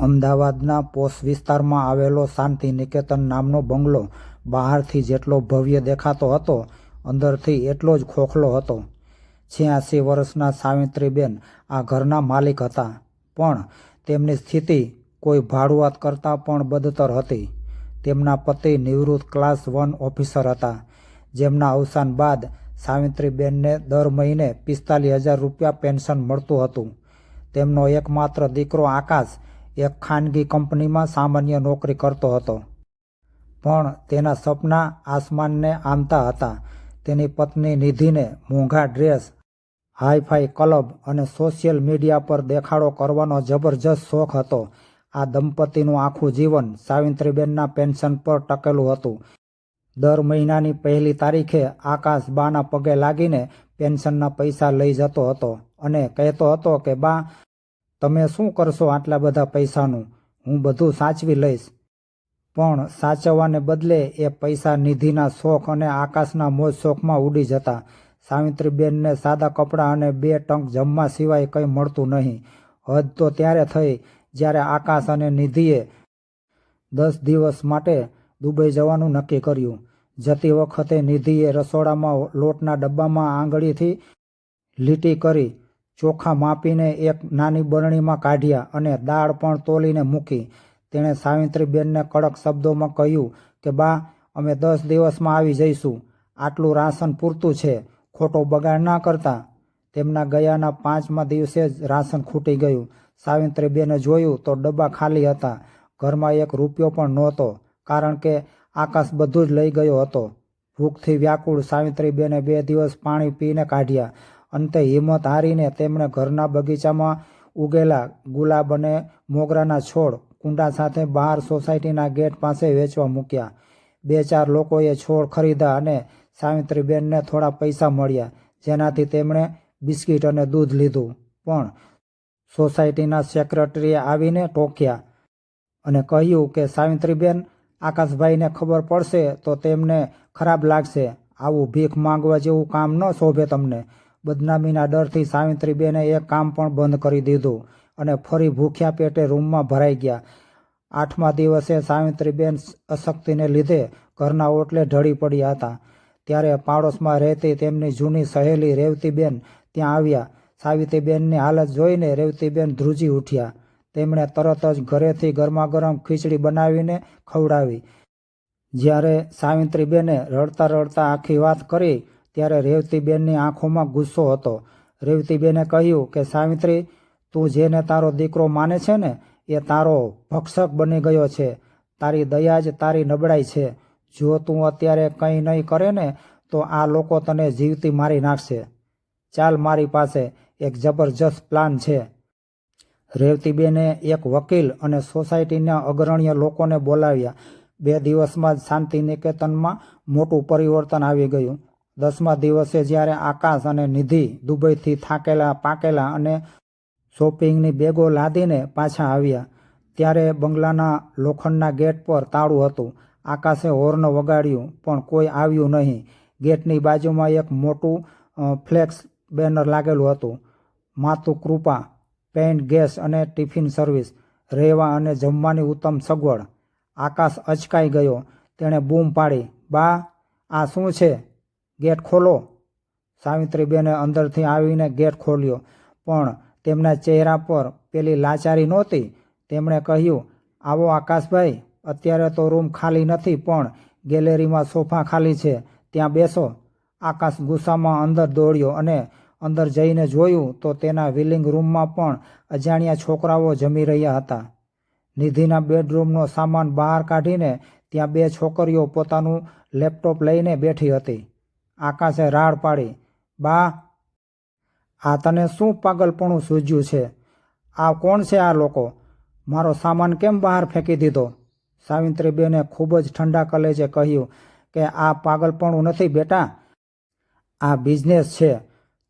અમદાવાદના પોસ વિસ્તારમાં આવેલો શાંતિ નિકેતન નામનો બંગલો બહારથી જેટલો ભવ્ય દેખાતો હતો, અંદરથી એટલો જ ખોખલો હતો. છ્યાસી વર્ષના સાવિત્રીબેન આ ઘરના માલિક હતા, પણ તેમની સ્થિતિ કોઈ ભાડુઆત કરતાં પણ બદતર હતી. તેમના પતિ નિવૃત્ત ક્લાસ વન ઓફિસર હતા, જેમના અવસાન બાદ સાવિત્રીબેનને દર મહિને પિસ્તાલીસ હજાર રૂપિયા પેન્શન મળતું હતું. તેમનો એકમાત્ર દીકરો આકાશ એક ખાનગી કંપનીમાં સામાન્ય નોકરી કરતો હતો. પણ તેના સપના આસમાનને આમતા હતા. તેની પત્ની નિધિને મોંઘા ડ્રેસ, હાઈફાઈ ક્લબ અને સોશિયલ મીડિયા પર દેખાડો કરવાનો જબરજસ્ત શોખ હતો. આ દંપતીનું આખું જીવન સાવિત્રીબેનના પેન્શન પર ટકેલું હતું. દર મહિનાની પહેલી તારીખે આકાશ બાના પગે લાગીને પેન્શનના પૈસા લઈ જતો હતો અને કહેતો હતો કે, બા તમે શું કરશો આટલા બધા પૈસાનું? હું બધું સાચવી લઈશ. પણ સાચવવાને બદલે એ પૈસા નિધિના શોખ અને આકાશના મોજ શોખમાં ઉડી જતા. સાવિત્રીબેનને સાદા કપડાં અને બે ટંક જમવા સિવાય કંઈ મળતું નહીં. હદ તો ત્યારે થઈ જ્યારે આકાશ અને નિધિએ દસ દિવસ માટે દુબઈ જવાનું નક્કી કર્યું. જતી વખતે નિધિએ રસોડામાં લોટના ડબ્બામાં આંગળીથી લીટી કરી ચોખા માપીને એક નાની બરણીમાં કાઢ્યા અને દાળ પણ તોલીને મૂકી. તેણે સાવિત્રીબેનને કડક શબ્દોમાં કહ્યું કે, બા, અમે દસ દિવસમાં આવી જઈશું. આટલું રાશન પૂરતું છે. ખોટો બગાડ ના કરતા. તેમના ગયાના પાંચમા દિવસે જ રાશન ખૂટી ગયું. સાવિત્રીબેને જોયું તો ડબ્બા ખાલી હતા. ઘરમાં એક રૂપિયો પણ નહોતો, કારણ કે આકાશ બધું જ લઈ ગયો હતો. ભૂખથી વ્યાકુળ સાવિત્રીબેને બે દિવસ પાણી પીને કાઢ્યા. અંતે હિંમત હારીને તેમણે ઘરના બગીચામાં ઉગેલા ગુલાબ અને મોગરાના છોડ કુંડા સાથે બહાર સોસાયટીના ગેટ પાસે વેચવા મૂક્યા. બે ચાર લોકોએ છોડ ખરીદ્યા અને સાવિત્રીબેનને થોડા પૈસા મળ્યા, જેનાથી તેમણે બિસ્કિટ અને દૂધ લીધું. પણ સોસાયટીના સેક્રેટરીએ આવીને ટોક્યા અને કહ્યું કે, સાવિત્રીબેન, આકાશભાઈને ખબર પડશે તો તેમને ખરાબ લાગશે. આવું ભીખ માંગવા જેવું કામ ન શોભે તમને. બદનામીના ડરથી સાવિત્રીબેને એ કામ પણ બંધ કરી દીધું અને ફરી ભૂખ્યા પેટે રૂમમાં ભરાઈ ગયા. આઠમા દિવસે સાવિત્રીબેન અશક્તિને લીધે ઘરના ઓટલે ઢળી પડ્યા હતા. ત્યારે પાડોશમાં રહેતી તેમની જૂની સહેલી રેવતીબેન ત્યાં આવ્યા. સાવિત્રીબેનની હાલત જોઈને રેવતીબેન ધ્રુજી ઉઠ્યા. તેમણે તરત જ ઘરેથી ગરમાગરમ ખીચડી બનાવીને ખવડાવી. જ્યારે સાવિત્રીબેને રડતા રડતા આખી વાત કરી ત્યારે રેવતીબેનની આંખોમાં ગુસ્સો હતો. રેવતીબેને કહ્યું કે, સાવિત્રી, તું જેને તારો દીકરો માને છે ને, એ તારો ભક્ષક બની ગયો છે. તારી દયા જ તારી નબળાઈ છે. જો તું અત્યારે કંઈ નહીં કરે ને, તો આ લોકો તને જીવતી મારી નાખશે. ચાલ મારી પાસે એક જબરજસ્ત પ્લાન છે. રેવતીબેને એક વકીલ અને સોસાયટીના અગ્રણ્ય લોકોને બોલાવ્યા. બે દિવસમાં જ શાંતિ નિકેતનમાં મોટું પરિવર્તન આવી ગયું. દસમા દિવસે જ્યારે આકાશ અને નિધિ દુબઈથી થાકેલા, પાકેલા અને શોપિંગની બેગો લાદીને પાછા આવ્યા, ત્યારે બંગલાના લોખંડના ગેટ પર તાળું હતું. આકાશે હોર્ન વગાડ્યું, પણ કોઈ આવ્યું નહીં. ગેટની બાજુમાં એક મોટું ફ્લેક્સ બેનર લાગેલું હતું. માતુ કૃપા પેઇન્ટ ગેસ અને ટિફિન સર્વિસ, રહેવા અને જમવાની ઉત્તમ સગવડ. આકાશ અચકાઈ ગયો. તેણે બૂમ પાડી, બા, આ શું છે? ગેટ ખોલો. સાવિત્રીબેને અંદરથી આવીને ગેટ ખોલ્યો. પણ તેમના ચહેરા પર પેલી લાચારી નહોતી. તેમણે કહ્યું, આવો આકાશભાઈ, અત્યારે તો રૂમ ખાલી નથી, પણ ગેલેરીમાં સોફા ખાલી છે. ત્યાં બેસો. આકાશ ગુસ્સામાં અંદર દોડ્યો અને અંદર જઈને જોયું તો તેના વિલિંગ રૂમમાં પણ અજાણ્યા છોકરાઓ જમી રહ્યા હતા. નિધિના બેડરૂમનો સામાન બહાર કાઢીને ત્યાં બે છોકરીઓ પોતાનું લેપટોપ લઈને બેઠી હતી. આકાશે રાડ પાડી, બા, આ તને શું પાગલપણું સૂઝ્યું છે? આ કોણ છે આ લોકો? મારો સામાન કેમ બહાર ફેંકી દીધો? સાવિત્રીબેને ખૂબ જ ઠંડા કલેજે કહ્યું કે, આ પાગલપણું નથી બેટા. આ બિઝનેસ છે.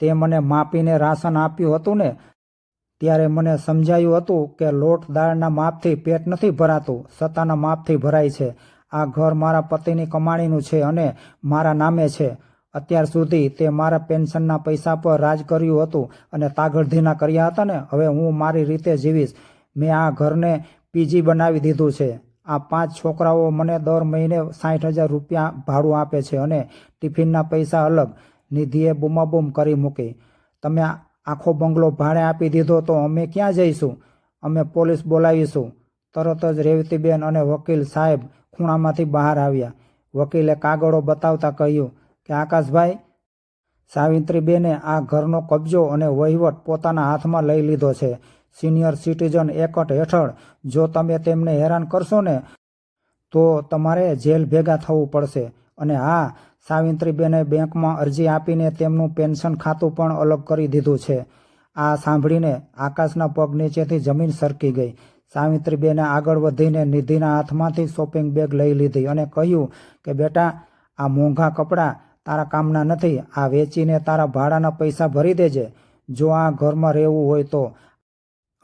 તે મને માપીને રાશન આપ્યું હતું ને. ત્યારે મને સમજાયું હતું કે, લોટ દાળના માપથી પેટ નથી ભરાતું. સત્તાના માપથી ભરાય છે. આ ઘર મારા પતિની કમાણીનું છે અને મારા નામે છે. અત્યાર સુધી તે મારા પેન્શનના પૈસા પર રાજ કર્યું હતું અને તાગડધીના કર્યા હતા ને, હવે હું મારી રીતે જીવીશ. મેં આ ઘરને પીજી બનાવી દીધું છે. આ પાંચ છોકરાઓ મને દર મહિને સાઠ હજાર રૂપિયા ભાડું આપે છે અને ટિફિનના પૈસા અલગ નિધિએ બૂમાબૂમ કરી મૂકી. તમે આખો બંગલો ભાડે આપી દીધો તો અમે ક્યાં જઈશું? અમે પોલીસ બોલાવીશું. તરત જ રેવતીબેન અને વકીલ સાહેબ ખૂણામાંથી બહાર આવ્યા. વકીલે કાગળો બતાવતા કહ્યું કે આકાશભાઈ, સાવિત્રીબેને આ ઘરનો કબજો અને વહીવટ પોતાના હાથમાં લઈ લીધો છે. સિનિયર સિટીઝન એકટ હેઠળ જો તમે તેમને હેરાન કરશો ને, તો તમારે જેલ ભેગા થવું પડશે. અને હા, સાવિત્રીબેને બેંકમાં અરજી આપીને તેમનું પેન્શન ખાતું પણ અલગ કરી દીધું છે. આ સાંભળીને આકાશના પગ નીચેથી જમીન સરકી ગઈ. સાવિત્રીબેને આગળ વધીને નિધિના હાથમાંથી શોપિંગ બેગ લઈ લીધી અને કહ્યું કે, બેટા, આ મોંઘા કપડાં તારા કામના નથી. આ વેચીને તારા ભાડાના પૈસા ભરી દેજે. જો આ ઘરમાં રહેવું હોય તો.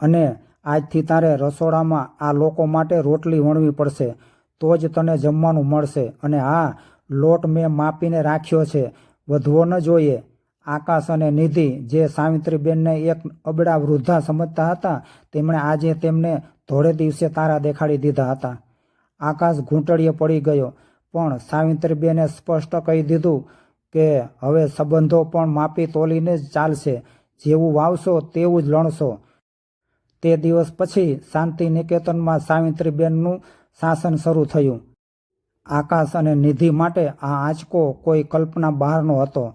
અને આજથી તારે રસોડામાં આ લોકો માટે રોટલી વણવી પડશે. તો જ તને જમવાનું મળશે. અને હા લોટ મેં માપીને રાખ્યો છે. વધવો ન જોઈએ. આકાશ અને નિધિ જે સાવિત્રીબેનને એક અબડા વૃદ્ધા સમજતા હતા, તેમણે આજે તેમને ધોળે દિવસે તારા દેખાડી દીધા હતા. આકાશ ઘૂંટળીએ પડી ગયો. પણ સાવિત્રીબેને સ્પષ્ટ કહી દીધું કે હવે સંબંધો પણ માપી તોલીને જ ચાલશે. જેવું વાવશો તેવું જ લણશો. તે દિવસ પછી શાંતિ નિકેતનમાં સાવિત્રીબેનનું શાસન શરૂ થયું. આકાશ અને નિધિ માટે આ આંચકો કોઈ કલ્પના બહારનો હતો.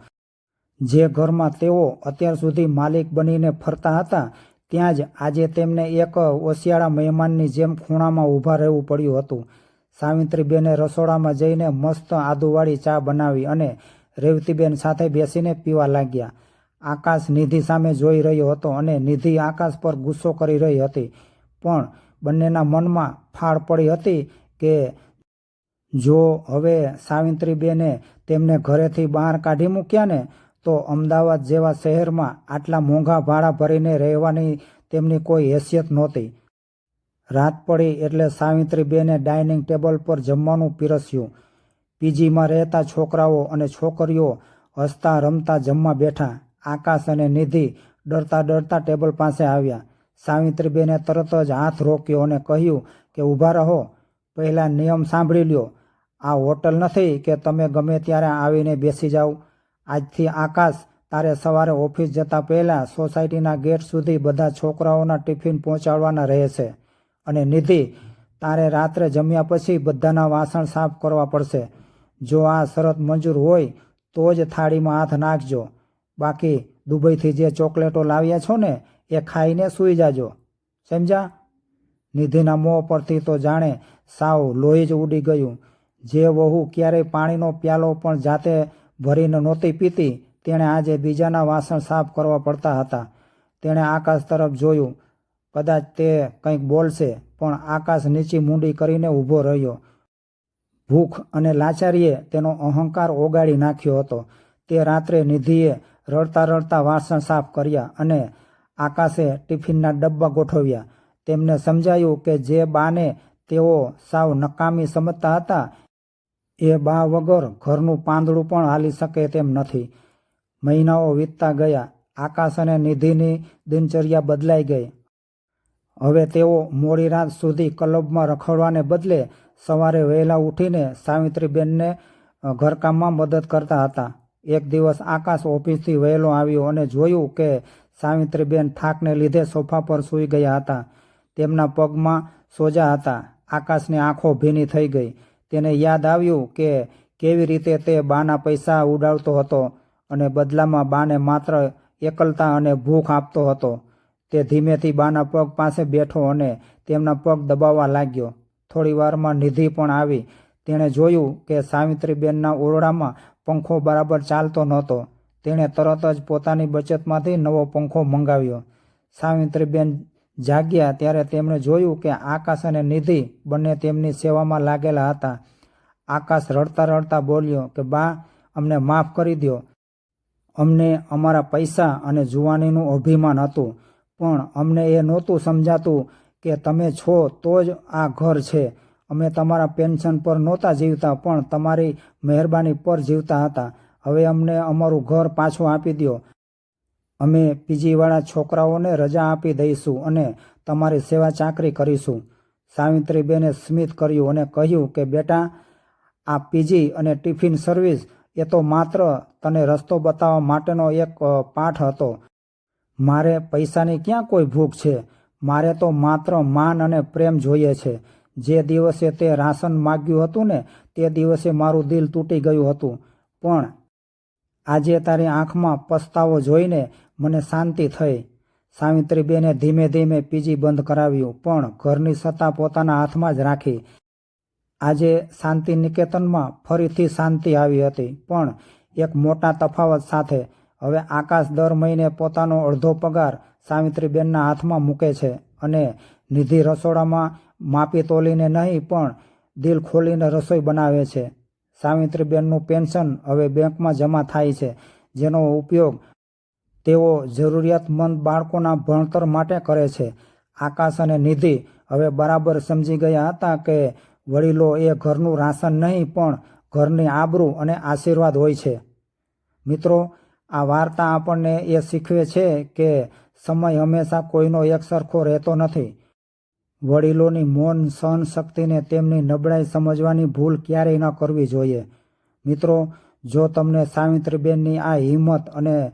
જે ઘરમાં તેઓ અત્યાર સુધી માલિક બનીને ફરતા હતા, ત્યાં જ આજે તેમને એક ઓશિયાળા મહેમાનની જેમ ખૂણામાં ઊભા રહેવું પડ્યું હતું. સાવિત્રીબેને રસોડામાં જઈને મસ્ત આદુવાળી ચા બનાવી અને રેવતીબેન સાથે બેસીને પીવા લાગ્યા. આકાશ નિધિ સામે જોઈ રહ્યો હતો અને નિધિ આકાશ પર ગુસ્સો કરી રહી હતી. પણ બંનેના મનમાં ફાળ પડી હતી કે જો હવે સાવિત્રીબેને તેમને ઘરેથી બહાર કાઢી મૂક્યા ને, તો અમદાવાદ જેવા શહેરમાં આટલા મોંઘા ભાડા ભરીને રહેવાની તેમની કોઈ હેસિયત નહોતી. રાત પડી એટલે સાવિત્રીબેને ડાઇનિંગ ટેબલ પર જમવાનું પીરસ્યું. પીજીમાં રહેતા છોકરાઓ અને છોકરીઓ હસતા રમતા જમવા બેઠા. આકાશ અને નિધિ ડરતા ડરતા ટેબલ પાસે આવ્યા. સાવિત્રીબેને તરત જ હાથ રોક્યો અને કહ્યું કે ઊભા રહો. પહેલાં નિયમ સાંભળી લ્યો. આ હોટલ નથી કે તમે ગમે ત્યારે આવીને બેસી જાઓ. આજથી આકાશ તારે સવારે ઓફિસ જતા પહેલાં સોસાયટીના ગેટ સુધી બધા છોકરાઓના ટિફિન પહોંચાડવાના રહેશે. અને નિધિ તારે રાત્રે જમ્યા પછી બધાના વાસણ સાફ કરવા પડશે. જો આ શરત મંજૂર હોય, તો જ થાળીમાં હાથ નાખજો. બાકી દુબઈથી જે ચોકલેટો લાવ્યા છો ને, એ ખાઈને સૂઈ જાજો. સમજ્યા? નિધિના મોં પરથી તો જાણે સાવ લોહી જ ઉડી ગયું. જે વહુ ક્યારેય પાણીનો પ્યાલો પણ જાતે ભરીને નહોતી પીતી, તેણે આજે બીજાના વાસણ સાફ કરવા પડતા હતા. તેણે આકાશ તરફ જોયું. કદાચ તે કંઈક બોલશે, પણ આકાશ નીચી મૂંડી કરીને ઊભો રહ્યો. ભૂખ અને લાચારીએ તેનો અહંકાર ઓગાળી નાખ્યો હતો. તે રાત્રે નિધિએ રડતા રડતા વાસણ સાફ કર્યા અને આકાશે ટિફિનના ડબ્બા ગોઠવ્યા. તેમને સમજાયું કે જે બાને તેઓ સાવ નકામી સમજતા હતા, એ બા વગર ઘરનું પાંદડું પણ હાલી શકે તેમ નથી. મહિનાઓ વીતતા ગયા. આકાશ અને નિધિની દિનચર્યા બદલાઈ ગઈ. હવે તેઓ મોડી રાત સુધી ક્લબમાં રખડવાને બદલે સવારે વહેલા ઉઠીને સાવિત્રીબેનને ઘરકામમાં મદદ કરતા હતા. એક દિવસ આકાશ ઓફિસથી વહેલો આવ્યો અને જોયું કે સાવિત્રીબેન થાકને લીધે સોફા પર સૂઈ ગયા હતા. તેમના પગમાં સોજા હતા. આકાશની આંખો ભીની થઈ ગઈ. તેને યાદ આવ્યું કે કેવી રીતે તે બાના પૈસા ઉડાડતો હતો અને બદલામાં બાને માત્ર એકલતા અને ભૂખ આપતો હતો. તે ધીમેથી બાના પગ પાસે બેઠો અને તેમના પગ દબાવવા લાગ્યો. થોડી વારમાં નિધિ પણ આવી. તેણે જોયું કે સાવિત્રીબેનના ઓરડામાં પંખો બરાબર ચાલતો નહોતો. તેણે તરત જ પોતાની બચતમાંથી નવો પંખો મંગાવ્યો. સાવિત્રીબેન જાગ્યા ત્યારે તેમણે જોયું કે આકાશ અને નિધિ બંને તેમની સેવામાં લાગેલા હતા. આકાશ રડતા રડતા બોલ્યો કે, બા, અમને માફ કરી દો અમને અમારા પૈસા અને જુવાનીનું અભિમાન હતું. પણ અમને એ નહોતું સમજાતું કે તમે છો તો જ આ ઘર છે. અમે તમારા પેન્શન પર નહોતા જીવતા, પણ તમારી મહેરબાની પર જીવતા હતા. હવે અમને અમારું ઘર પાછું આપી દો અમે પીજીવાળા છોકરાઓને રજા આપી દઈશું અને તમારી સેવા ચાકરી કરીશું. સાવિત્રીબેને સ્મિત કર્યું અને કહ્યું કે, બેટા, આ પીજી અને ટિફિન સર્વિસ એ તો માત્ર તને રસ્તો બતાવવા માટેનો એક પાઠ હતો. મારે પૈસાની ક્યાં કોઈ ભૂખ છે? મારે તો માત્ર માન અને પ્રેમ જોઈએ છે. જે દિવસે તે રાશન માગ્યું હતું ને, તે દિવસે મારું દિલ તૂટી ગયું હતું. પણ આજે તારી આંખમાં પસ્તાવો જોઈને મને શાંતિ થઈ. સાવિત્રીબેને ધીમે ધીમે પીજી બંધ કરાવ્યું, પણ ઘરની સત્તા પોતાના હાથમાં જ રાખી. આજે શાંતિ નિકેતનમાં ફરીથી શાંતિ આવી હતી, પણ એક મોટા તફાવત સાથે હવે આકાશ દર મહિને પોતાનો અડધો પગાર સાવિત્રીબેનના હાથમાં મૂકે છે અને નિધિ રસોડામાં માપી તોલીને નહીં પણ દિલ ખોલીને રસોઈ બનાવે છે. સાવિત્રીબેનનું પેન્શન હવે બેંકમાં જમા થાય છે, જેનો ઉપયોગ તેઓ જરૂરિયાતમંદ બાળકોના ભણતર માટે કરે છે. આકાશ અને નિધિ હવે બરાબર સમજી ગયા હતા કે વડીલો એ ઘરનું રાશન નહીં પણ ઘરની આબરૂ અને આશીર્વાદ હોય છે. મિત્રો આ વાર્તા આપણને એ શીખવે છે કે સમય હંમેશા કોઈનો એક સરખો રહેતો નથી. વડીલોની મૌન સહન શક્તિને તેમની નબળાઈ સમજવાની ભૂલ ક્યારેય ન કરવી જોઈએ. મિત્રો, જો તમને સાવિત્રીબેનની આ હિંમત અને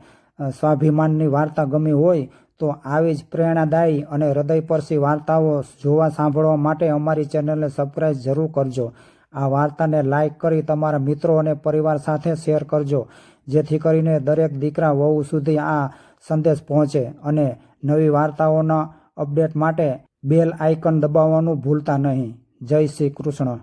સ્વાભિમાનની વાર્તા ગમી હોય, તો આવી જ પ્રેરણાદાયી અને હૃદયપરસી વાર્તાઓ જોવા સાંભળવા માટે અમારી ચેનલને સબસ્ક્રાઈબ જરૂર કરજો. આ વાર્તાને લાઈક કરી તમારા મિત્રો અને પરિવાર સાથે શેર કરજો. જેથી કરીને દરેક દીકરા વહુ સુધી આ સંદેશ પહોંચે અને નવી વાર્તાઓના અપડેટ માટે બેલ આઇકન દબાવવાનું ભૂલતા નહીં. જય શ્રી કૃષ્ણ.